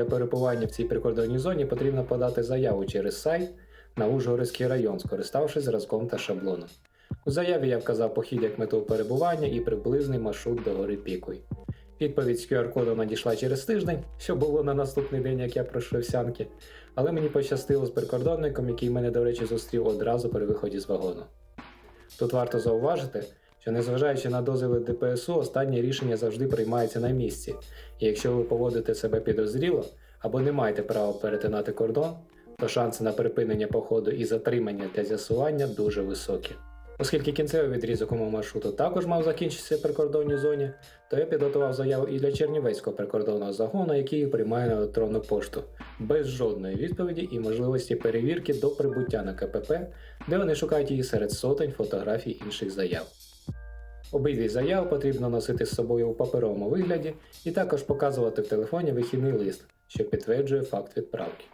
Для перебування в цій прикордонній зоні потрібно подати заяву через сайт на Ужгородський район, скориставшись зразком та шаблоном. У заяві я вказав похід як мету перебування і приблизний маршрут до гори Пікуй. Відповідь з QR-кодом надійшла через тиждень, що було на наступний день, як я пройшов сянки, але мені пощастило з прикордонником, який мене, до речі, зустрів одразу при виході з вагону. Тут варто зауважити, що незважаючи на дозвіли ДПСУ, останнє рішення завжди приймається на місці, і якщо ви поводите себе підозріло або не маєте права перетинати кордон, то шанси на припинення походу і затримання для з'ясування дуже високі. Оскільки кінцевий відрізок у моєму маршруту також мав закінчитися в прикордонній зоні, то я підготував заяву і для Чернівецького прикордонного загону, який приймає на електронну пошту, без жодної відповіді і можливості перевірки до прибуття на КПП, де вони шукають її серед сотень фотографій інших заяв. Обидві заяви потрібно носити з собою у паперовому вигляді і також показувати в телефоні вихідний лист, що підтверджує факт відправки.